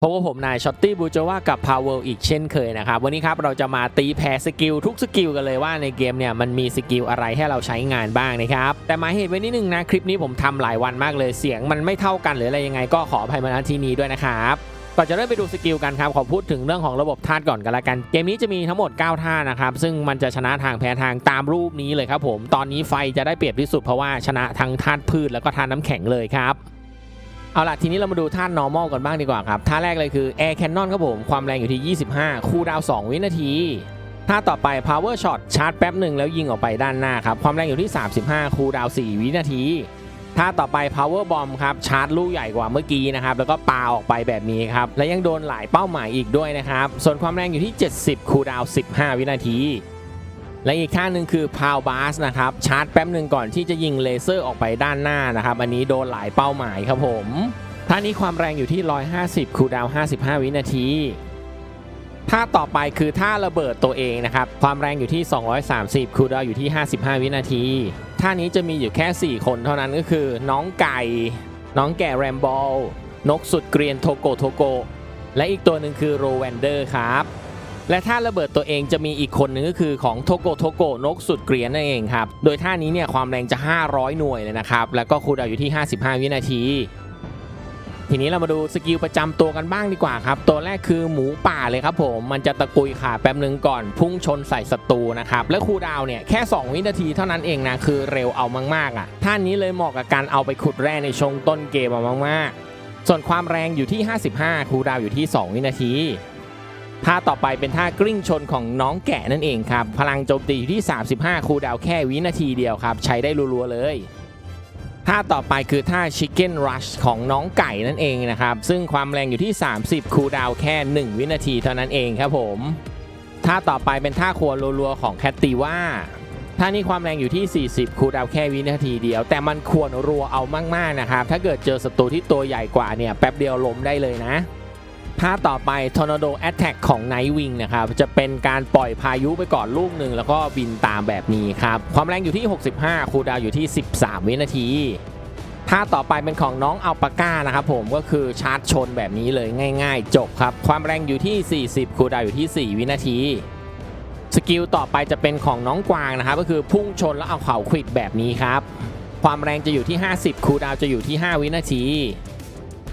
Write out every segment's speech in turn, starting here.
เพราะว่าผมนายช็อตตี้บูจว่ากับ Power อีกเช่นเคยนะครับ วันนี้ครับเราจะมาตีแผ่สกิลทุกสกิลกันเลยว่าในเกมเนี่ยมันมีสกิลอะไรให้เราใช้งานบ้างนะครับ แต่มาเหตุไว้นิดนึงนะ คลิปนี้ผมทำหลายวันมากเลยเสียงมันไม่เท่ากันหรืออะไรยังไงก็ขออภัยมาณที่นี้ด้วยนะครับก่อนจะเริ่มไปดูสกิลกันครับ ขอพูดถึงเรื่องของระบบธาตุก่อนกันละกัน เกมนี้จะมีทั้งหมด 9 ท่านะครับ ซึ่งมันจะชนะทางแพ้ทางตามรูปนี้เลยครับผมตอนนี้ไฟจะได้เปรียบที่สุดเพราะว่าชนะทั้งธาตุพืชแล้วก็ธาตุน้ำแข็งเลยครับ เอาล่ะ ทีนี้เรามาดูท่า normal กันบ้างดีกว่าครับ ท่าแรกเลยคือ air cannon ครับผม ความแรงอยู่ที่ 25 คูลดาวน์2วินาที ท่าต่อไป power shot ชาร์จแป๊บหนึ่งแล้วยิงออกไปด้านหน้าครับ ความแรงอยู่ที่ 35 คูลดาวน์4วินาที ท่าต่อไป power bomb ครับ ชาร์จลูกใหญ่กว่าเมื่อกี้นะครับ แล้วก็ปาออกไปแบบนี้ครับ และยังโดนหลายเป้าหมายอีกด้วยนะครับ ส่วนความแรงอยู่ที่ 70 คูลดาวน์15 วินาที และอีกท่าหนึ่งคือ power blast นะครับชาร์จแป๊บหนึ่งก่อนที่จะยิงเลเซอร์ออกไปด้านหน้านะครับอันนี้โดนหลายเป้าหมายครับผมท่านี้ความแรงอยู่ที่ 150 คูดาว 55 วินาทีท่าต่อไปคือท่าระเบิดตัวเองนะครับ ความแรงอยู่ที่ 230 คูดาวอยู่ที่ 55 วินาที ท่านี้จะมีอยู่แค่ 4 คนเท่านั้นก็คือ น้องไก่ น้องแก่แรมบอล นกสุดเกรียนโทโกโทโก และอีกตัวหนึ่งคือโรแวนเดอร์ครับ และท่าระเบิดตัวเองจะมีอีกคนนึงก็คือของโทโกโทโกนกสุดเกรียนนั่นเองครับ โดยท่านี้เนี่ยความแรงจะ 500 หน่วยเลยนะครับ แล้วก็คูดาวอยู่ที่ 55 วินาที ทีนี้เรามาดูสกิลประจำตัวกันบ้างดีกว่าครับ ตัวแรกคือหมูป่าเลยครับผม มันจะตะกุยขาแป๊บนึงก่อนพุ่งชนใส่ศัตรูนะครับ และคูดาวเนี่ยแค่ 2 วินาทีเท่านั้นเองนะคือเร็วเอามากๆอะ ท่านี้เลยเหมาะกับการเอาไปขุดแร่ในชงต้นเกมเอามากๆ ส่วนความแรงอยู่ที่ 55 คูดาวอยู่ที่ 2 วินาที ท่าต่อไปเป็นท่ากลิ้งชนของน้องแกะนั่นเองครับ พลังโจมตีอยู่ที่ 35 คูดาวแค่วินาทีเดียวครับ ใช้ได้รัวๆเลยท่าต่อไปคือท่า Chicken Rush ของน้องไก่นั่นเองนะครับ ซึ่งความแรงอยู่ที่ 30 คูดาวแค่ 1 วินาทีเท่านั้นเองครับผมท่าต่อไปเป็นท่าครัวรัวๆของแคตติว่าท่านี้ความแรงอยู่ที่ 40 คูดาวแค่วินาทีเดียว แต่มันควรรัวเอามากๆนะครับ ถ้าเกิดเจอศัตรูที่ตัวใหญ่กว่าเนี่ยแป๊บเดียวล้มได้เลยนะ ท่าต่อไป Tornado Attack ของ Night Wing นะครับ จะเป็นการปล่อยพายุไปก่อนลูกหนึ่งแล้วก็บินตามแบบนี้ครับ ความแรงอยู่ที่ 65 คูดาวอยู่ที่ 13 วินาทีท่าต่อไปเป็นของน้องอัลปาก้านะครับผมก็คือชาร์จชนแบบนี้เลยง่าย ๆ จบครับ ความแรงอยู่ที่ 40 คูดาวอยู่ที่ 4 วินาทีสกิลต่อไปจะเป็นของน้องกวางนะครับ ก็คือพุ่งชนแล้วเอาเข่าขวิดแบบนี้ครับ ความแรงจะอยู่ที่ 50 คูดาวจะอยู่ที่ 5 วินาที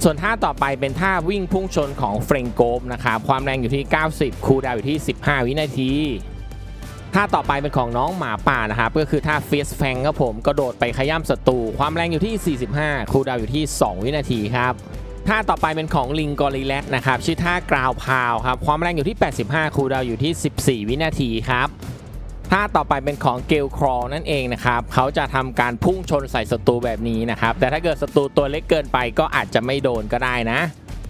ส่วนท่าต่อไปเป็นท่าวิ่งพุ่งชนของเฟรงโกฟนะครับความแรงอยู่ที่ 90 คูดาวอยู่ที่ 15 วินาทีท่าต่อไปเป็นของน้องหมาป่านะครับก็คือท่าฟิสแฟงครับผมกระโดดไปขย้ำศัตรูความแรงอยู่ที่ 45 คูดาวอยู่ที่ 2 วินาทีครับท่าต่อไปเป็นของลิงกอริแลตนะครับชื่อท่ากราวพาวครับความแรงอยู่ที่ 85 คูดาวอยู่ที่ 14 วินาทีครับ ท่าต่อไปเป็นของเกลครอนั่นเองนะครับเขาจะทำการพุ่งชนใส่ศัตรูแบบนี้นะครับ แต่ถ้าเกิดศัตรูตัวเล็กเกินไปก็อาจจะไม่โดนก็ได้นะ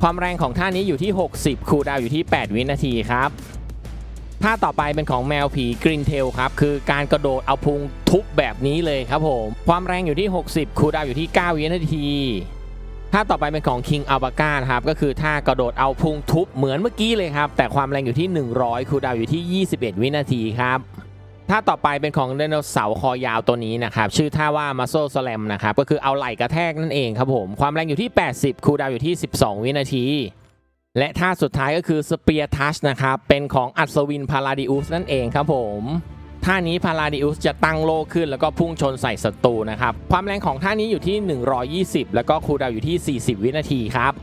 ความแรงของท่านี้อยู่ที่ 60 คูดาวอยู่ที่ 8 วินาทีครับท่าต่อไปเป็นของแมวผีกรินเทลครับ คือการกระโดดเอาพุงทุบแบบนี้เลยครับผม ความแรงอยู่ที่ 60 คูดาวอยู่ที่ 9 วินาทีท่าต่อไปเป็นของ King a l b a c a นะครับ ก็คือท่ากระโดดเอาพุงทุบเหมือนเมื่อกี้เลยครับ แต่ความแรงอยู่ที่ 100 คูดาวอยู่ที่ 21 วินาทีครับ ท่าต่อไปเป็นของไดโนเสาร์คอยาวตัวนี้นะครับ ชื่อท่าว่า Muscle Slam นะครับ ก็คือเอาไหล่กระแทกนั่นเองครับผม ความแรงอยู่ที่ 80 คูดาวอยู่ที่ 12 วินาที และท่าสุดท้ายก็คือ Spear Touch นะครับ เป็นของอัศวินพาราดิอุสนั่นเองครับผมท่านี้พาราดิอุสจะตั้งโลขึ้นแล้วก็พุ่งชนใส่ศัตรูนะครับ ความแรงของท่านี้อยู่ที่ 120 แล้วก็คูดาวอยู่ที่ 40 วินาทีครับ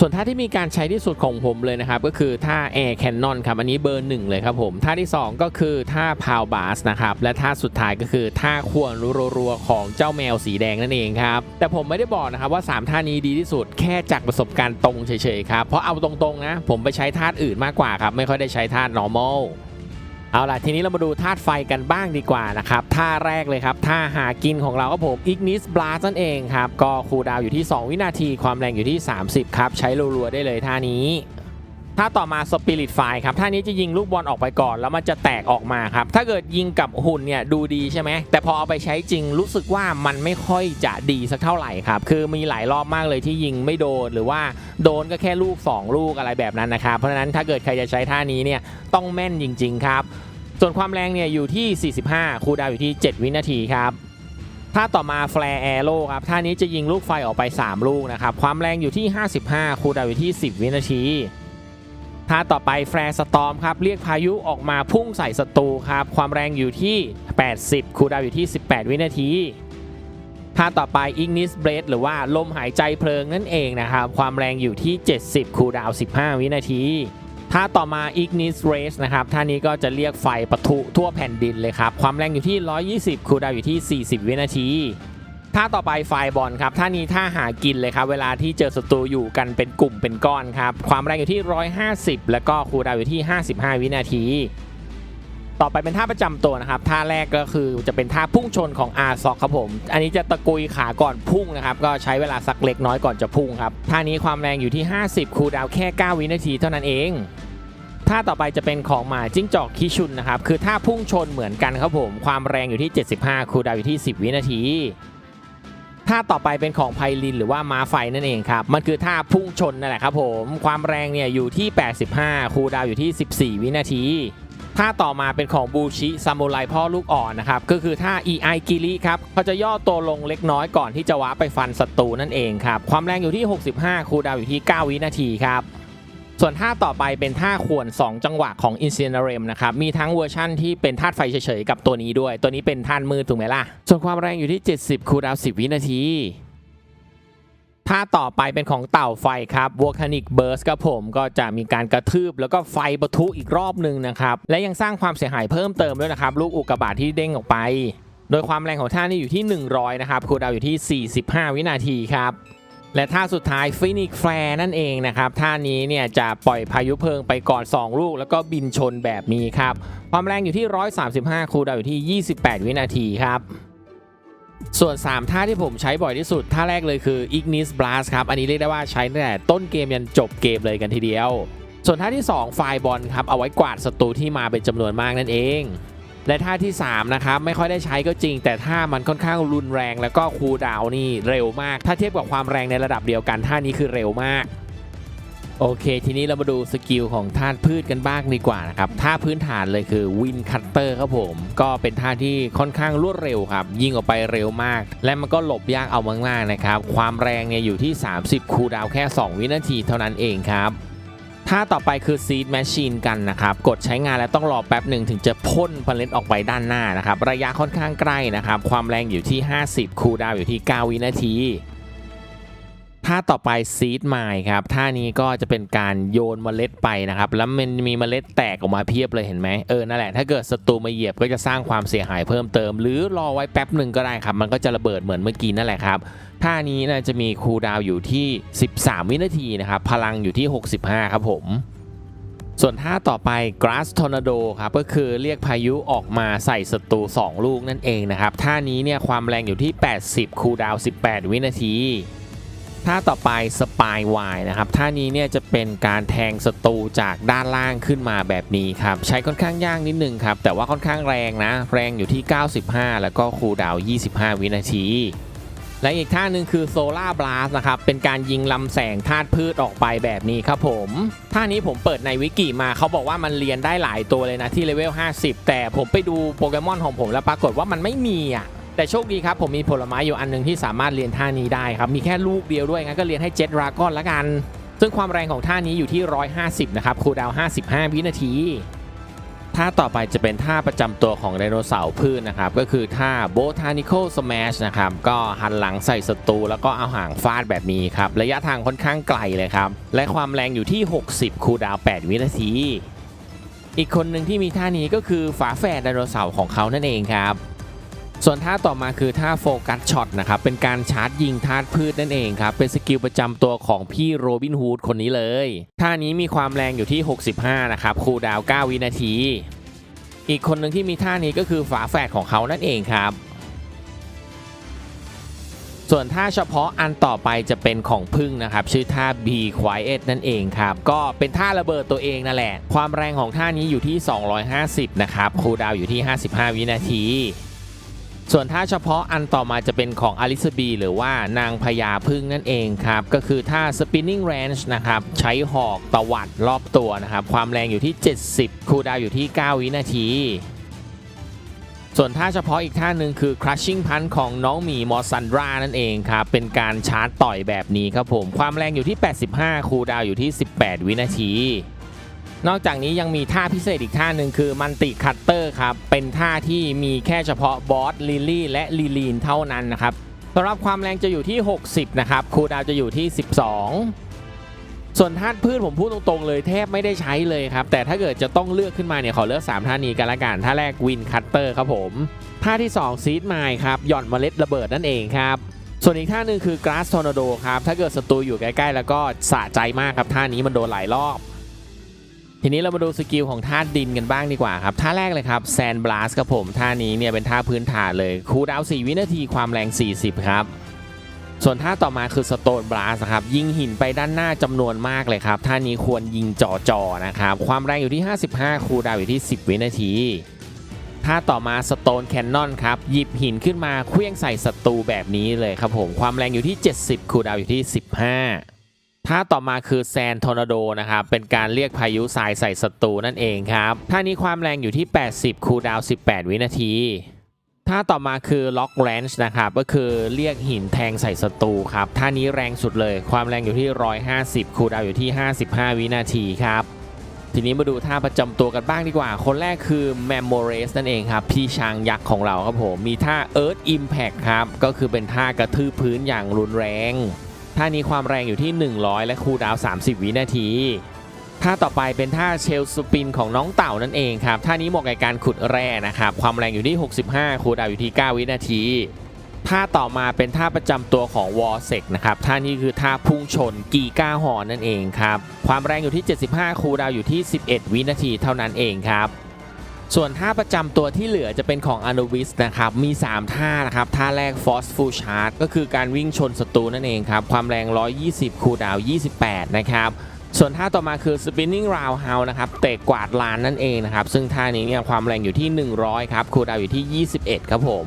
ส่วนท่าที่มีการใช้ที่สุดของผมเลยนะครับ ก็คือท่า Air Cannon ครับ อันนี้เบอร์หนึ่งเลยครับผมท่าที่ 2 ก็คือท่า p o w b a s นะครับ และท่าสุดท้ายก็คือท่าควรรัวๆของเจ้าแมวสีแดงนั่นเองครับ แต่ผมไม่ได้บอกนะครับว่า 3 ท่านี้ดีที่สุดแค่จากประสบการณ์ตรงเฉยๆครับ เพราะเอาตรงๆนะ ผมไปใช้ท่าอื่นมากกว่าครับ ไม่ค่อยได้ใช้ท่า normal เอาล่ะทีนี้เรามาดูธาตุไฟกันบ้างดีกว่านะครับท่าแรกเลยครับท่าหากินของเราครับผม Ignis Blast นั่นเองครับ ก็คูลดาวอยู่ที่ 2 วินาทีความแรงอยู่ที่ 30 ครับ ใช้รัวๆได้เลยท่านี้ ท่าต่อมา Spirit Fire ครับท่านี้จะยิงลูกบอลออกไปก่อนแล้วมันจะแตกออกมาครับ ถ้าเกิดยิงกับหุ่นเนี่ยดูดีใช่ไหม แต่พอเอาไปใช้จริงรู้สึกว่ามันไม่ค่อยจะดีสักเท่าไหร่ครับ คือมีหลายรอบมากเลยที่ยิงไม่โดนหรือว่าโดนก็แค่ลูก 2 ลูกอะไรแบบนั้นนะครับ เพราะฉะนั้นถ้าเกิดใครจะใช้ท่านี้เนี่ยต้องแม่นจริง ๆ ครับ ส่วนความแรงเนี่ยอยู่ที่ 45 คูดาวอยู่ที่ 7 วินาทีครับท่าต่อมาแฟร์แอโร่ครับท่านี้จะยิงลูกไฟออกไป 3 ลูกนะครับความแรงอยู่ที่ 55 คูดาวอยู่ที่ 10 วินาที ท่าต่อไปแฟร์สตอมครับ เรียกพายุออกมาพุ่งใส่ศัตรูครับ ความแรงอยู่ที่ 80 คูดาวอยู่ที่ 18 วินาทีท่าต่อไป Ignis b r a d หรือว่าลมหายใจเพลิงนั่นเองนะครับ ความแรงอยู่ที่ 70 คูดาว 15 วินาทีท่าต่อมา Ignis Race นะครับท่านี้ก็จะเรียกไฟปะทุทั่วแผ่นดินเลยครับ ความแรงอยู่ที่ 120 คูดาวอยู่ที่ 40 วินาที ท่าต่อไปไฟบอลครับท่านี้ท่าหากินเลยครับเวลาที่เจอศัตรูอยู่กันเป็นกลุ่มเป็นก้อนครับความแรงอยู่ที่ 150 แล้วก็คูลดาวอยู่ที่ 55 วินาที ต่อไปเป็นท่าประจำตัวนะครับท่าแรกก็คือจะเป็นท่าพุ่งชนของ r ซอกครับผม อันนี้จะตะกุยขาก่อนพุ่งนะครับก็ใช้เวลาสักเล็กน้อยก่อนจะพุ่งครับท่านี้ความแรงอยู่ที่ 50 คูลดาวแค่ 9 วินาทีเท่านั้นเองท่าต่อไปจะเป็นของหมาจิ้งจอกคิชุนนะครับ คือท่าพุ่งชนเหมือนกันครับผม ความแรงอยู่ที่ 75 คูดาวอยู่ที่ 10 วินาที ท่าต่อไปเป็นของไพลินหรือว่ามาไฟนั่นเองครับ มันคือท่าพุ่งชนนั่นแหละครับผม ความแรงเนี่ยอยู่ที่ 85 คูดาวอยู่ที่ 14 วินาทีท่าต่อมาเป็นของบูชิซามูไรพ่อลูกอ่อนนะครับ ก็คือท่า EI กิริครับเขาจะย่อตัวลงเล็กน้อยก่อนที่จะว้าไปฟันศัตรูนั่นเองครับ ความแรงอยู่ที่ 65 คูดาวอยู่ที่ 9 วินาทีครับ ส่วนท่าต่อไปเป็นท่าขวน 2 จังหวะของ i n c i n e r a m นะครับ มีทั้งเวอร์ชั่นที่เป็นธาตุไฟเฉยๆ กับตัวนี้ด้วย ตัวนี้เป็นธาตุมืดถูกไหมล่ะ ส่วนความแรงอยู่ที่ 70 คูลดาวน์10 วินาทีท่าต่อไปเป็นของเต่าไฟครับ Volcanic Burst ครับผมก็จะมีการกระทืบ แล้วก็ไฟปะทุอีกรอบหนึ่งนะครับ และยังสร้างความเสียหายเพิ่มเติมด้วยนะครับ ลูกอุกกาบาตที่เด้งออกไป โดยความแรงของท่านี้อยู่ที่ 100 นะครับคูลดาวน์อยู่ที่ 45 วินาทีครับ และท่าสุดท้ายฟินิกแฟร์นั่นเองนะครับท่านี้เนี่ยจะปล่อยพายุเพลิงไปก่อน 2 ลูก แล้วก็บินชนแบบนี้ครับ ความแรงอยู่ที่ 135 คูดาวอยู่ที่ 28 วินาทีครับส่วน 3 ท่าที่ผมใช้บ่อยที่สุด ท่าแรกเลยคือ Ignis Blast ครับ อันนี้เรียกได้ว่าใช้ตั้งแต่ต้นเกมยันจบเกมเลยกันทีเดียว ส่วนท่าที่ 2 ไฟบอลครับ เอาไว้กวาดศัตรูที่มาเป็นจำนวนมากนั่นเอง และท่าที่ 3 นะครับไม่ค่อยได้ใช้ก็จริง แต่ท่ามันค่อนข้างรุนแรงแล้วก็คูลดาวนี่เร็วมาก ถ้าเทียบกับความแรงในระดับเดียวกันท่านี้คือเร็วมากโอเค ทีนี้เรามาดูสกิลของธาตุพืชกันบ้างดีกว่านะครับท่าพื้นฐานเลยคือวินคัตเตอร์ครับผม ก็เป็นท่าที่ค่อนข้างรวดเร็วครับ ยิงออกไปเร็วมาก และมันก็หลบยากเอามากๆนะครับ ความแรงเนี่ยอยู่ที่ 30 คูลดาวแค่ 2 วินาทีเท่านั้นเองครับ ท่าต่อไปคือ Seed Machine กันนะครับ กดใช้งานแล้วต้องรอแป๊บหนึ่งถึงจะพ่นเล็ออกไปด้านหน้านะครับ ระยะค่อนข้างใกล้นะครับ ความแรงอยู่ที่ 50 คูลดาวอยู่ที่ 9 วินาที ท่าต่อไป Seed Mine ครับท่านี้ก็จะเป็นการโยนเมล็ดไปนะครับ แล้วมันมีเมล็ดแตกออกมาเพียบเลยเห็นไหมเออนั่นแหละถ้าเกิดศัตรูมาเหยียบก็จะสร้างความเสียหายเพิ่มเติม หรือรอไว้แป๊บหนึ่งก็ได้ครับ มันก็จะระเบิดเหมือนเมื่อกี้นั่นแหละครับท่านี้นะจะมีคูลดาวอยู่ที่ 13 วินาทีนะครับพลังอยู่ที่ 65 ครับผมส่วนท่าต่อไป Grass Tornado ครับก็คือเรียกพายุออกมาใส่ศัตรู 2 ลูกนั่นเองนะครับท่านี้เนี่ยความแรงอยู่ที่ 80 คูลดาว 18 วินาที ท่าต่อไป Spy Y นะครับท่านี้เนี่ยจะเป็นการแทงศัตรูจากด้านล่างขึ้นมาแบบนี้ครับใช้ค่อนข้างยากนิดนึงครับแต่ว่าค่อนข้างแรงนะ แรงอยู่ที่ 95 แล้วก็คูลดาว 25 วินาทีและอีกท่าหนึ่งคือ Solar Blast นะครับ เป็นการยิงลำแสงธาตุพืชออกไปแบบนี้ครับผม ท่านี้ผมเปิดในวิกิมาเขาบอกว่ามันเรียนได้หลายตัวเลยนะที่เลเวล 50 แต่ผมไปดูโปเกมอนของผมแล้วปรากฏว่ามันไม่มีอะ แต่โชคดีครับ ผมมีผลไม้อยู่อันหนึงที่สามารถเรียนท่านี้ได้ครับ มีแค่ลูกเดียวด้วยงั้นก็เรียนให้เจ็ดราก้อนละกัน ซึ่งความแรงของท่านี้อยู่ที่ 150 นะครับคูดาว 55 วินาทีท่าต่อไปจะเป็นท่าประจำตัวของไดโนเสาร์พืชนนะครับ ก็คือท่า Botanical Smash นะครับ ก็หันหลังใส่ศัตรูแล้วก็เอาหางฟาดแบบนี้ครับ ระยะทางค่อนข้างไกลเลยครับ และความแรงอยู่ที่ 60 คูดาว 8 วินาที อีกคนหนึ่งที่มีท่านี้ก็คือฝาแฝดไดโนเสาร์ของเขานั่นเองครับ ส่วนท่าต่อมาคือท่าโฟกัสช็อตนะครับ เป็นการชาร์จยิงธาตุพืชนั่นเองครับ เป็นสกิลประจำตัวของพี่โรบินฮูดคนนี้เลย ท่านี้มีความแรงอยู่ที่ 65 นะครับ คูดาว 9 วินาที อีกคนหนึ่งที่มีท่านี้ก็คือฝาแฝดของเขานั่นเองครับ ส่วนท่าเฉพาะอันต่อไปจะเป็นของพึ่งนะครับ ชื่อท่า B Quiet นั่นเองครับ ก็เป็นท่าระเบิดตัวเองนั่นแหละ ความแรงของท่านี้อยู่ที่ 250 นะครับ คูดาวอยู่ที่ 55 วินาที ส่วนท่าเฉพาะอันต่อมาจะเป็นของอลิซาบีหรือว่านางพญาพึ่งนั่นเองครับ ก็คือท่า spinning range นะครับ ใช้หอกตวัดรอบตัวนะครับ ความแรงอยู่ที่ 70 คูดาวอยู่ที่ 9 วินาที ส่วนท่าเฉพาะอีกท่าหนึ่งคือ crushing punch ของน้องหมีมอสันดรานั่นเองครับ เป็นการชาร์จต่อยแบบนี้ครับผม ความแรงอยู่ที่ 85 คูดาวอยู่ที่ 18 วินาที นอกจากนี้ยังมีท่าพิเศษอีกท่าหนึ่งคือมันติคัตเตอร์ครับ เป็นท่าที่มีแค่เฉพาะบอสลิลี่และลีลีนเท่านั้นนะครับสำหรับความแรงจะอยู่ที่ 60 นะครับ คูลดาวจะอยู่ที่ 12 ส่วนธาตุพืชผมพูดตรงๆเลยแทบไม่ได้ใช้เลยครับ แต่ถ้าเกิดจะต้องเลือกขึ้นมาเนี่ยขอเลือก 3 ท่านี้กันละกันท่าแรกวินคัตเตอร์ครับผม ท่าที่ 2 ซีดไมล์ครับ หย่อนเมล็ดระเบิดนั่นเองครับส่วนอีกท่าหนึ่งคือกราสทอร์นาโดครับ ถ้าเกิดศัตรูอยู่ใกล้ ๆ แล้วก็สะใจมากครับ ท่านี้มันโดนหลายรอบ ทีนี้เรามาดูสกิลของท่าดินกันบ้างดีกว่าครับท่าแรกเลยครับแซนบลัสครับผมท่านี้เนี่ยเป็นท่าพื้นฐานเลยคูดาว4วินาทีความแรง 40 ครับ ส่วนท่าต่อมาคือสโตนบลัสครับยิงหินไปด้านหน้าจำนวนมากเลยครับท่านี้ควรยิงจ่อๆนะครับความแรงอยู่ที่ 55 คูดาวอยู่ที่ 10 วินาทีท่าต่อมาสโตนแคนนอนครับหยิบหินขึ้นมาเคลื่องใส่ศัตรูแบบนี้เลยครับผมความแรงอยู่ที่ 70 คูดาวอยู่ที่ 15 ท่าต่อมาคือแซนทอร์นาโดนะครับ เป็นการเรียกพายุทรายใส่ศัตรูนั่นเองครับ ท่านี้ความแรงอยู่ที่ 80 คูลดาวน์ 18 วินาที ท่าต่อมาคือล็อกแรนช์นะครับ ก็คือเรียกหินแทงใส่ศัตรูครับ ท่านี้แรงสุดเลย ความแรงอยู่ที่ 150 คูลดาวน์อยู่ที่ 55 วินาทีครับ ทีนี้มาดูท่าประจำตัวกันบ้างดีกว่า คนแรกคือ m e m o r a c e นั่นเองครับ พี่ช้างยักษ์ของเราครับผม มีท่า Earth Impact ครับ ก็คือเป็นท่ากระทืบพื้นอย่างรุนแรง ท่านี้ความแรงอยู่ที่ 100 และคูลดาวน์30 วินาทีท่าต่อไปเป็นท่าเชลสปินของน้องเต่านั่นเองครับท่านี้เหมาะกับการขุดแร่นะครับความแรงอยู่ที่ 65 คูลดาวน์อยู่ที่ 9 วินาทีท่าต่อมาเป็นท่าประจำตัวของวอร์เซกนะครับท่านี้คือท่าพุ่งชนกีก้าหอนนั่นเองครับความแรงอยู่ที่ 75 คูลดาวน์อยู่ที่ 11 วินาทีเท่านั้นเองครับ ส่วนท่าประจำตัวที่เหลือจะเป็นของอ n นวิสนะครับ มี 3 ท่านะครับ ท่าแรก Force Full Charge ก็คือการวิ่งชนศัตรูนั่นเองครับ ความแรง 120 คูลดาว 28 นะครับ ส่วนท่าต่อมาคือ Spinning Roundhouse นะครับ เตะกวาดลานนั่นเองนะครับ ซึ่งท่านี้เนี่ยความแรงอยู่ที่ 100 ครับ คูลดาวอยู่ที่ 21 ครับผม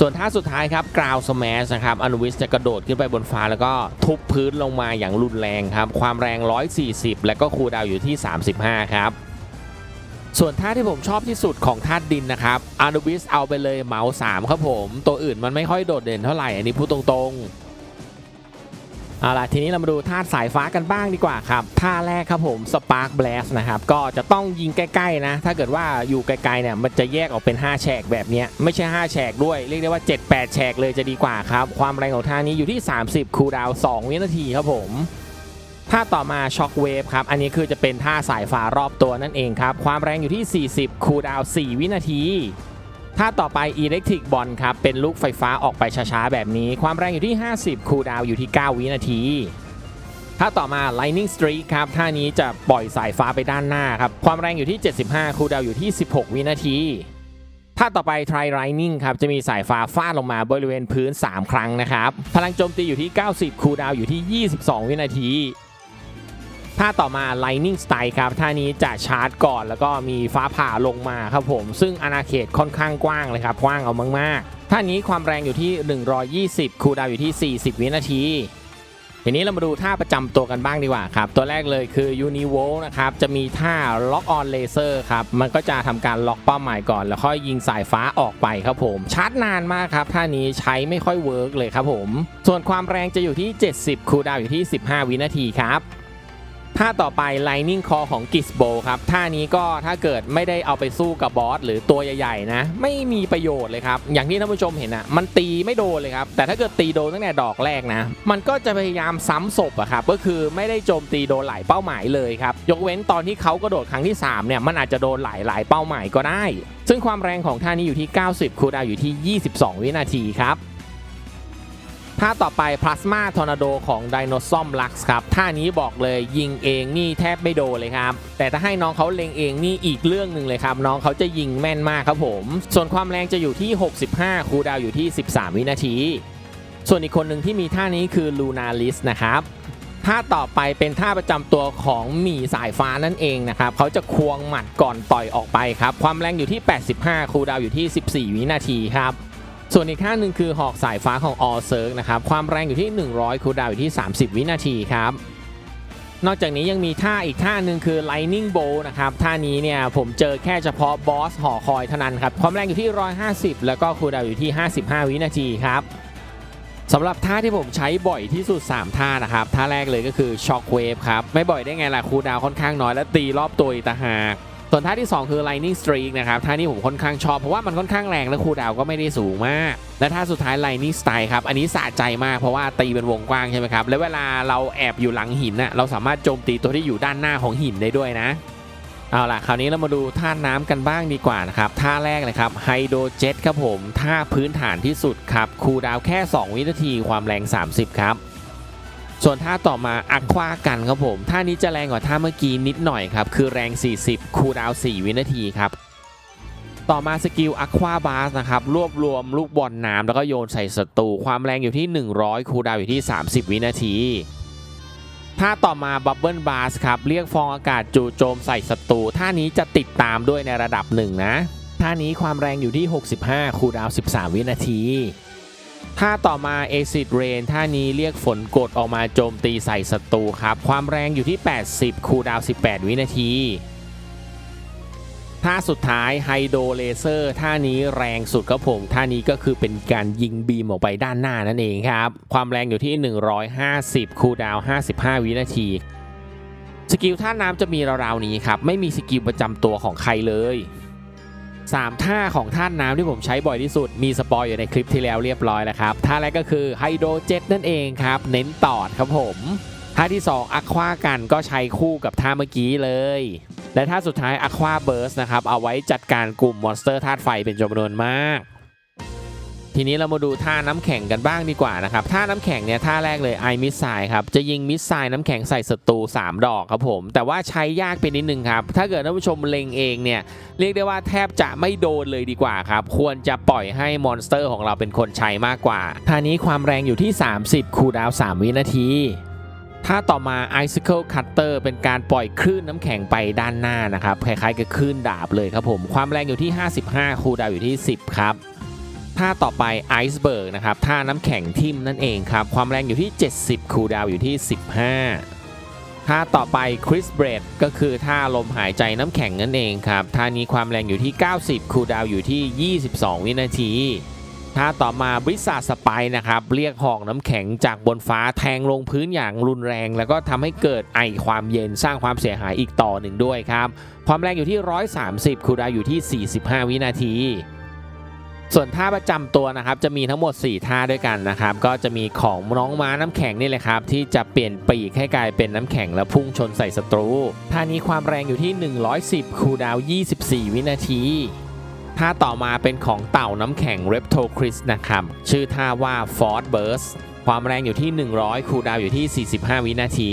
ส่วนท่าสุดท้ายครับ Ground Smash นะครับอนุวิสจะกระโดดขึ้นไปบนฟ้าแล้วก็ทุบพื้นลงมาอย่างรุนแรงครับ ความแรง 140 และก็คูลดาวอยู่ที่ 35 ครับ ส่วนท่าที่ผมชอบที่สุดของท่าดินนะครับอานุบิสเอาไปเลยเหมาสามครับผม ตัวอื่นมันไม่ค่อยโดดเด่นเท่าไหร่อันนี้พูดตรงๆเอาล่ะทีนี้เรามาดูท่าสายฟ้ากันบ้างดีกว่าครับท่าแรกครับผมสปาร์ b แบลสนะครับ ก็จะต้องยิงใกล้ๆนะ ถ้าเกิดว่าอยู่ไกลๆเนี่ยมันจะแยกออกเป็น 5 แฉกแบบนี้ไม่ใช่ 5 แฉกด้วย เรียกได้ว่า 7-8 แฉกเลยจะดีกว่าครับ ความแรงของท่านี้อยู่ที่ 30 คูลดาวน์2วินาทีครับผม ท่าต่อมาช็อคเวฟครับ อันนี้คือจะเป็นท่าสายฟ้ารอบตัวนั่นเองครับ ความแรงอยู่ที่ 40 คูลดาวน์4วินาทีท่าต่อไป Electric Ball ครับ เป็นลูกไฟฟ้าออกไปช้าๆ แบบนี้ ความแรงอยู่ที่ 50 คูลดาวน์อยู่ที่ 9 วินาทีท่าต่อมา Lightning Streak ครับ ท่านี้จะปล่อยสายฟ้าไปด้านหน้าครับ ความแรงอยู่ที่ 75 คูลดาวน์อยู่ที่ 16 วินาทีท่าต่อไป Try Lightning ครับ จะมีสายฟ้าฟาดลงมาบริเวณพื้น 3 ครั้งนะครับ พลังโจมตีอยู่ที่ 90 คูลดาวน์อยู่ที่ 22 วินาที ท่าต่อมา Lightning Strike ครับท่านี้จะชาร์จก่อน แล้วก็มีฟ้าผ่าลงมาครับผม ซึ่งอาณาเขตค่อนข้างกว้างเลยครับกว้างเอามากๆท่านี้ความแรงอยู่ที่ 120 คูดาวอยู่ที่ 40 วินาทีทีนี้เรามาดูท่าประจำตัวกันบ้างดีกว่าครับ ตัวแรกเลยคือ u n i v o l นะครับ จะมีท่า Lock on Laser ครับ มันก็จะทำการล็อกเป้าหมายก่อน แล้วค่อยยิงสายฟ้าออกไปครับผม ชาร์จนานมากครับ ท่านี้ใช้ไม่ค่อยเวิร์กเลยครับผม ส่วนความแรงจะอยู่ที่ 70 คูลดาวอยู่ที่ 15 วินาทีครับ ท่าต่อไป Lightning Call ของ g i s b o ครับ ท่านี้ก็ถ้าเกิดไม่ได้เอาไปสู้กับบอสหรือตัวใหญ่ๆนะ ไม่มีประโยชน์เลยครับ อย่างที่ท่านผู้ชมเห็นอะมันตีไม่โดนเลยครับ แต่ถ้าเกิดตีโดนตั้งแต่ดอกแรกนะ มันก็จะพยายามซ้ำศพอะครับ ก็คือไม่ได้โจมตีโดนหลายเป้าหมายเลยครับ ยกเว้นตอนที่เขากระโดดครั้งที่ 3 เนี่ย มันอาจจะโดนหลายหลายๆเป้าหมายก็ได้ ซึ่งความแรงของท่านี้อยู่ที่ 90 คูดาวอยู่ที่ 22 วินาทีครับ ท่าต่อไป Plasma Tornado ของ d i n o s o m Lux ครับท่านี้บอกเลยยิงเองนี่แทบไม่โดนเลยครับ แต่ถ้าให้น้องเขาเล็งเองนี่อีกเรื่องหนึ่งเลยครับ น้องเขาจะยิงแม่นมากครับผม ส่วนความแรงจะอยู่ที่ 65 คูดาวอยู่ที่ 13 วินาที ส่วนอีกคนหนึ่งที่มีท่านี้คือ Lunaris นะครับท่าต่อไปเป็นท่าประจำตัวของหมีสายฟ้านั่นเองนะครับเขาจะควงหมัดก่อนต่อยออกไปครับ ความแรงอยู่ที่ 85 คูดาวอยู่ที่ 14 วินาทีครับ ส่วนอีกท่าหนึ่งคือหอกสายฟ้าของออเซิร์กนะครับ ความแรงอยู่ที่ 100 คูลดาวอยู่ที่ 30 วินาทีครับ นอกจากนี้ยังมีท่าอีกท่าหนึ่งคือ Lightning Bolt นะครับ ท่านี้เนี่ยผมเจอแค่เฉพาะบอสหอคอยเท่านั้นครับ ความแรงอยู่ที่ 150 แล้วก็คูลดาวอยู่ที่ 55 วินาทีครับสำหรับท่าที่ผมใช้บ่อยที่สุด 3 ท่านะครับ ท่าแรกเลยก็คือ Shock Wave ครับ ไม่บ่อยได้ไงล่ะคูลดาวค่อนข้างน้อยและตีรอบตัวอีกต่างหาก ส่วนท่าที่ 2 คือ Lightning Streak นะครับท่านี้ผมค่อนข้างชอบ เพราะว่ามันค่อนข้างแรงและคูดาวก็ไม่ได้สูงมาก และท่าสุดท้าย Lightning Strike ครับ อันนี้สะใจมากเพราะว่าตีเป็นวงกว้างใช่ไหมครับ และเวลาเราแอบอยู่หลังหินน่ะเราสามารถโจมตีตัวที่อยู่ด้านหน้าของหินได้ด้วยนะเอาล่ะ คราวนี้เรามาดูท่าน้ำกันบ้างดีกว่านะครับ ท่าแรกเลยครับไฮโดรเจ็ตครับผม ท่าพื้นฐานที่สุดครับ คูดาวแค่ 2 วินาทีความแรง 30 ครับ ส่วนท่าต่อมาอัควากันครับผมท่านี้จะแรงกว่าท่าเมื่อกี้นิดหน่อยครับคือแรง 40 คูลดาวน์4วินาทีครับต่อมาสกิลอะควาบาสนะครับรวบรวมลูกบอลน้ำแล้วก็โยนใส่ศัตรูความแรงอยู่ที่ 100 คูลดาวน์อยู่ที่ 30 วินาทีท่าต่อมาบับเบิลบาสครับเรียกฟองอากาศจู่โจมใส่ศัตรูท่านี้จะติดตามด้วยในระดับหนึ่งนะท่านี้ความแรงอยู่ที่ 65 คูลดาวน์13 วินาที ท่าต่อมา Acid Rain ท่านี้เรียกฝนกดออกมาโจมตีใส่ศัตรูครับ ความแรงอยู่ที่ 80 คูลดาว 18 วินาที ท่าสุดท้ายไฮโดรเลเซอร์ท่านี้แรงสุดครับผม ท่านี้ก็คือเป็นการยิงบีมออกไปด้านหน้านั่นเองครับ ความแรงอยู่ที่ 150 คูลดาว 55 วินาที สกิลท่าน้ำจะมีราวๆนี้ครับ ไม่มีสกิลประจำตัวของใครเลย 3 ท่าของท่าน้ำที่ผมใช้บ่อยที่สุด มีสปอยอยู่ในคลิปที่แล้วเรียบร้อยแล้วครับ ท่าแรกก็คือไฮโดรเจ็ตนั่นเองครับ เน้นตอดครับผมท่าที่2อะควากันก็ใช้คู่กับท่าเมื่อกี้เลย และท่าสุดท้ายอควาเบิร์สนะครับ เอาไว้จัดการกลุ่มมอนสเตอร์ธาตุไฟเป็นจำนวนมาก ทีนี้เรามาดูท่าน้ำแข็งกันบ้างดีกว่านะครับท่าน้ำแข็งเนี่ยท่าแรกเลยไอมิสไซครับจะยิงมิสไซน้ำแข็งใส่ศัตรู3 ดอกครับผม แต่ว่าใช้ยากไปนิดนึงครับ ถ้าเกิดท่านผู้ชมเล็งเองเนี่ยเรียกได้ว่าแทบจะไม่โดนเลยดีกว่าครับ ควรจะปล่อยให้มอนสเตอร์ของเราเป็นคนใช้มากกว่าท่านี้ความแรงอยู่ที่ 30 คูดาว3วินาทีถ้าต่อมา Icicle Cutter เป็นการปล่อยคลื่นน้ำแข็งไปด้านหน้านะครับ คล้ายๆกับคลื่นดาบเลยครับผม ความแรงอยู่ที่ 55 คูดาวอยู่ที่ 10 ครับ ท่าต่อไป Iceberg นะครับท่าน้ำแข็งทิมนั่นเองครับ ความแรงอยู่ที่ 70 คูลดาวอยู่ที่ 15 ท่าต่อไป Chris b r e a d ก็คือท่าลมหายใจน้ำแข็งนั่นเองครับท่านี้ความแรงอยู่ที่ 90 คูลดาวอยู่ที่ 22 วินาทีท่าต่อมาบริษัทสไปนะครับ เรียกหอกน้ำแข็งจากบนฟ้าแทงลงพื้นอย่างรุนแรง แล้วก็ทำให้เกิดไอความเย็นสร้างความเสียหายอีกต่อหนึ่งด้วยครับ ความแรงอยู่ที่ 130 คูลดาวอยู่ที่ 45 วินาที ส่วนท่าประจำตัวนะครับจะมีทั้งหมด 4 ท่าด้วยกันนะครับ ก็จะมีของน้องม้าน้ำแข็งนี่แหละครับ ที่จะเปลี่ยนปีกให้กลายเป็นน้ำแข็งและพุ่งชนใส่ศัตรูท่านี้ความแรงอยู่ที่ 110 คูดาว 24 วินาทีท่าต่อมาเป็นของเต่าน้ำแข็ง r e p t o c r i s นะครับ ชื่อท่าว่า Ford Burst ความแรงอยู่ที่ 100 คูดาวอยู่ที่ 45 วินาที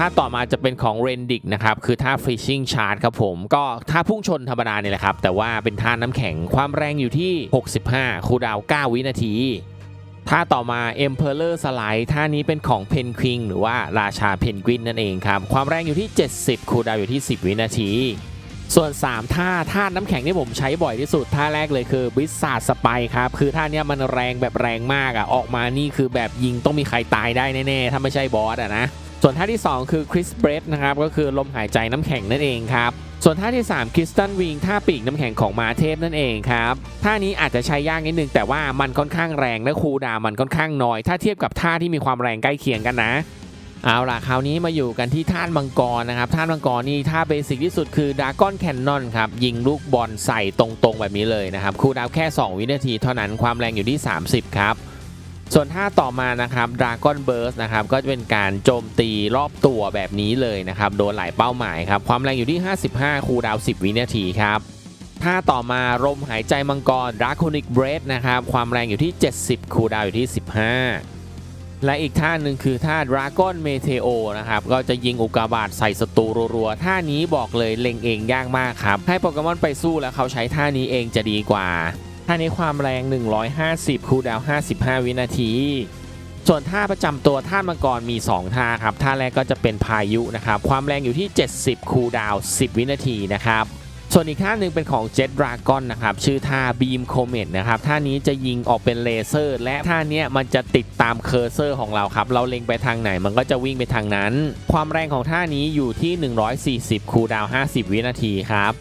ท่าต่อมาจะเป็นของ r e n d i c นะครับคือท่า Fishing Charge ครับผมก็ท่าพุ่งชนธรรมดาเนี่ยแหละครับ แต่ว่าเป็นท่าน้ำแข็งความแรงอยู่ที่ 65 คูดาว 9 วินาทีท่าต่อมา Emperor Slide ท่านี้เป็นของ Pen Queen หรือว่าราชาเพนกวินนั่นเองครับ ความแรงอยู่ที่ 70 คูดาวอยู่ที่ 10 วินาที ส่วน 3 ท่าท่าน้ำแข็งที่ผมใช้บ่อยที่สุด ท่าแรกเลยคือบิสซาสไปครับ คือท่านี้มันแรงแบบแรงมากอะ่ะ ออกมานี่คือแบบยิงต้องมีใครตายได้แน่ ๆ ถ้าไม่ใช่บอสอะนะ ส่วนท่าที่ 2 คือคริสเบรดนะครับก็คือลมหายใจน้ำแข็งนั่นเองครับส่วนท่าที่3คริสตันวิงท่าปีกน้ำแข็งของมาเทพนั่นเองครับท่านี้อาจจะใช้ยากนิดนึงแต่ว่ามันค่อนข้างแรงและคูดาวมันค่อนข้างน้อย ถ้าเทียบกับท่าที่มีความแรงใกล้เคียงกันนะเอาล่ะคราวนี้มาอยู่กันที่ท่านมังกรนะครับท่านมังกรนี่ท่าเบสิกที่สุดคือดากอนแคนนอนครับยิงลูกบอลใส่ตรงๆแบบนี้เลยนะครับคูดาวแค่ 2 วินาทีเท่านั้นความแรงอยู่ที่ 30 ครับ ส่วนท่าต่อมานะครับดากอนเบิร์สนะครับก็จะเป็นการโจมตีรอบตัวแบบนี้เลยนะครับโดนหลายเป้าหมายครับความแรงอยู่ที่ 55 คูดาว 10 วินาทีครับท่าต่อมาลมหายใจมังกรดรา c o นิกเบรดนะครับความแรงอยู่ที่ 70 คูดาวอยู่ที่ 15 และอีกท่าหนึ่งคือท่า Dragon Meteo นะครับก็จะยิงอุกกาบาตใส่ศัตรูรัวๆท่านี้บอกเลยเล็งเองยากมากครับให้โปเกมอนไปสู้แล้วเขาใช้ท่านี้เองจะดีกว่า ท่านี้ความแรง 150 คูลดาว 55 วินาที ส่วนท่าประจำตัวท่ามังกรมี 2 ท่าครับ ท่าแรกก็จะเป็นพายุนะครับ ความแรงอยู่ที่ 70 คูลดาว 10 วินาทีนะครับ ส่วนอีกท่าหนึ่งเป็นของ Jet Dragon นะครับ ชื่อท่า Beam Comet นะครับ ท่านี้จะยิงออกเป็นเลเซอร์ และท่านี้มันจะติดตามเคอร์เซอร์ของเราครับ เราเล็งไปทางไหนมันก็จะวิ่งไปทางนั้น ความแรงของท่านี้อยู่ที่ 140 คูลดาว 50 วินาทีครับ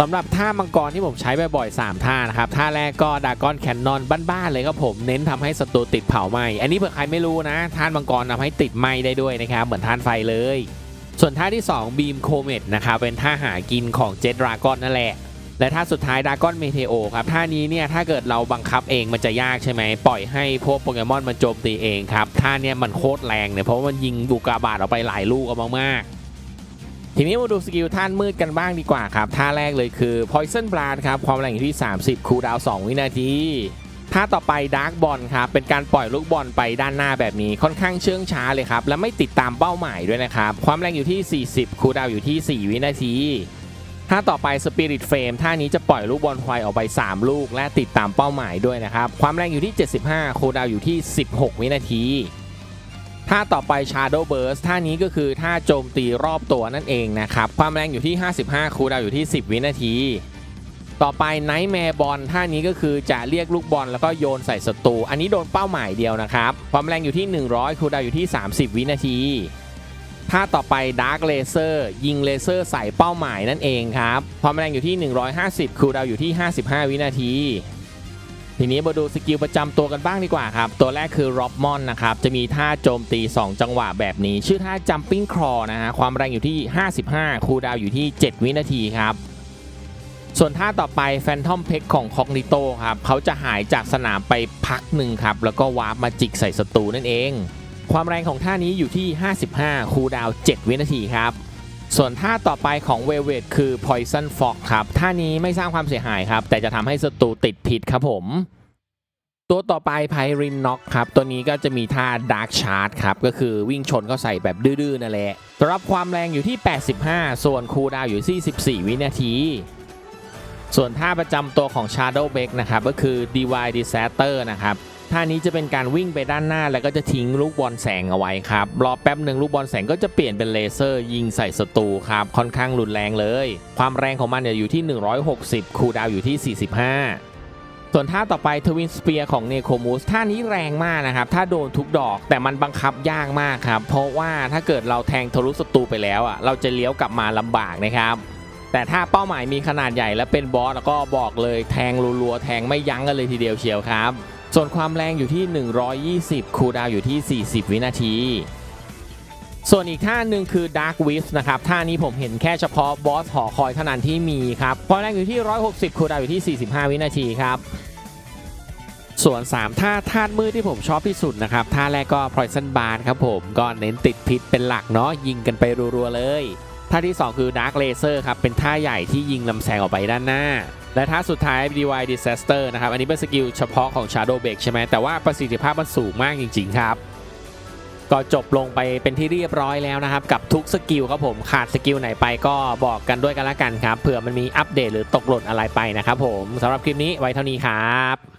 สำหรับท่ามังกรที่ผมใช้บ่อยๆ3ท่านะครับ ท่าแรกก็ดากอนแคนนอนบ้านๆเลยครับผมเน้นทำให้ศัตรูติดเผาไหมอันนี้เผื่อใครไม่รู้นะท่านมังกรทำให้ติดไหม้ได้ด้วยนะครับเหมือนท่านไฟเลย ส่วนท่าที่2บีมโคเม t นะครับเป็นท่าหากินของเจ็ดดรากอนนั่นแหละและท่าสุดท้ายดากอนเมเทโอครับท่านี้เนี่ยถ้าเกิดเราบังคับเองมันจะยากใช่ไหมปล่อยให้พวกโปเกมอนมันโจมตีเองครับท่าเนี้ยมันโคตรแรงเนี่ยเพราะมันยิงดูกาบาดออกไปหลายลูกเอามากๆ ทีนี้มาดูสกิลท่านมืดกันบ้างดีกว่าครับ ท่าแรกเลยคือ Poison Blast ครับ ความแรงอยู่ที่ 30 คูลดาว 2 วินาทีท่าต่อไป Dark Ball ครับ เป็นการปล่อยลูกบอลไปด้านหน้าแบบนี้ค่อนข้างเชื่องช้าเลยครับ และไม่ติดตามเป้าหมายด้วยนะครับ ความแรงอยู่ที่ 40 คูลดาวอยู่ที่ 4 วินาทีท่าต่อไป Spirit Frame ท่านี้จะปล่อยลูกบอลควายออกไป 3 ลูก และติดตามเป้าหมายด้วยนะครับ ความแรงอยู่ที่ 75 คูลดาวอยู่ที่ 16 วินาที ท่าต่อไป Shadow Burst ท่านี้ก็คือท่าโจมตีรอบตัวนั่นเองนะครับ ความแรงอยู่ที่ 55 คูลดาวอยู่ที่ 10 วินาที ต่อไป Nightmare Ball ท่านี้ก็คือจะเรียกลูกบอลแล้วก็โยนใส่ศัตรู อันนี้โดนเป้าหมายเดียวนะครับ ความแรงอยู่ที่ 100 คูลดาวอยู่ที่ 30 วินาที ท่าต่อไป Dark Laser ยิงเลเซอร์ใส่เป้าหมายนั่นเองครับ ความแรงอยู่ที่ 150 คูลดาวอยู่ที่ 55 วินาที ทีนี้มาดูสกิลประจำตัวกันบ้างดีกว่าครับ ตัวแรกคือ r o b m o n นนะครับ จะมีท่าโจมตี 2 จังหวะแบบนี้ ชื่อท่า Jumping Claw นะฮะ ความแรงอยู่ที่ 55 คูลดาวอยู่ที่ 7 วินาทีครับ ส่วนท่าต่อไป Phantom p e c ของ Cognito ครับ เขาจะหายจากสนามไปพักหนึ่งครับ แล้วก็วาร์ปมาจิกใส่ศัตรูนั่นเอง ความแรงของท่านี้อยู่ที่ 55 คูลดาว 7 วินาทีครับ ส่วนท่าต่อไปของเวเวตคือ Poison Fog ครับท่านี้ไม่สร้างความเสียหายครับ แต่จะทำให้ศัตรูติดพิษครับผม ตัวต่อไปไพรินน็อกครับ ตัวนี้ก็จะมีท่า Dark Charge ครับก็คือวิ่งชนก็ใส่แบบดื้อๆนั่นแหละสำหรับความแรงอยู่ที่ 85 ส่วนคูดาวอยู่ที่14 วินาที ส่วนท่าประจำตัวของ Shadow b e k นะครับก็คือ Divine Disaster นะครับ ท่านี้จะเป็นการวิ่งไปด้านหน้าแล้วก็จะทิ้งลูกบอลแสงเอาไว้ครับรอแป๊บหนึ่งลูกบอลแสงก็จะเปลี่ยนเป็นเลเซอร์ยิงใส่ศัตรูครับค่อนข้างรุนแรงเลย ความแรงของมันเนี่ยอยู่ที่ 160 คูดาวอยู่ที่ 45ส่วนท่าต่อไปทวินสเปียร์ของเนโคมูสท่านี้แรงมากนะครับ ถ้าโดนทุกดอกแต่มันบังคับยากมากครับ เพราะว่าถ้าเกิดเราแทงทะลุศัตรูไปแล้วอะเราจะเลี้ยวกลับมาลำบากนะครับ แต่ถ้าเป้าหมายมีขนาดใหญ่และเป็นบอสแล้วก็บอกเลยแทงรัวๆแทงไม่ยั้งกันเลยทีเดียวเชียวครับ ส่วนความแรงอยู่ที่ 120 คูลดาวอยู่ที่ 40 วินาที ส่วนอีกท่าหนึ่งคือ Dark w i f นะครับ ท่านี้ผมเห็นแค่เฉพาะบอสหอคอยเท่านั้นที่มีครับ ความแรงอยู่ที่ 160 คูลดาวอยู่ที่ 45 วินาทีครับ ส่วน 3 ท่าธามืดที่ผมชอบที่สุดนะครับ ท่าแรกก็ Poison Bar ครับผม ก็เน้นติดพิษเป็นหลักเนาะ ยิงกันไปรัวๆเลย ท่าที่ 2 คือ Dark Laser ครับ เป็นท่าใหญ่ที่ยิงลำแสงออกไปด้านหน้า และท่าสุดท้าย Divine Disaster นะครับ อันนี้เป็นสกิลเฉพาะของ Shadow b e k ใช่ไหมแต่ว่าประสิทธิภาพมันสูงมากจริง ๆ ครับ ก็จบลงไปเป็นที่เรียบร้อยแล้วนะครับ กับทุกสกิลครับผมขาดสกิลไหนไปก็บอกกันด้วยกันละกันครับเผื่อมันมีอัปเดตหรือตกหล่นอะไรไปนะครับผมสำหรับคลิปนี้ไว้เท่านี้ครับ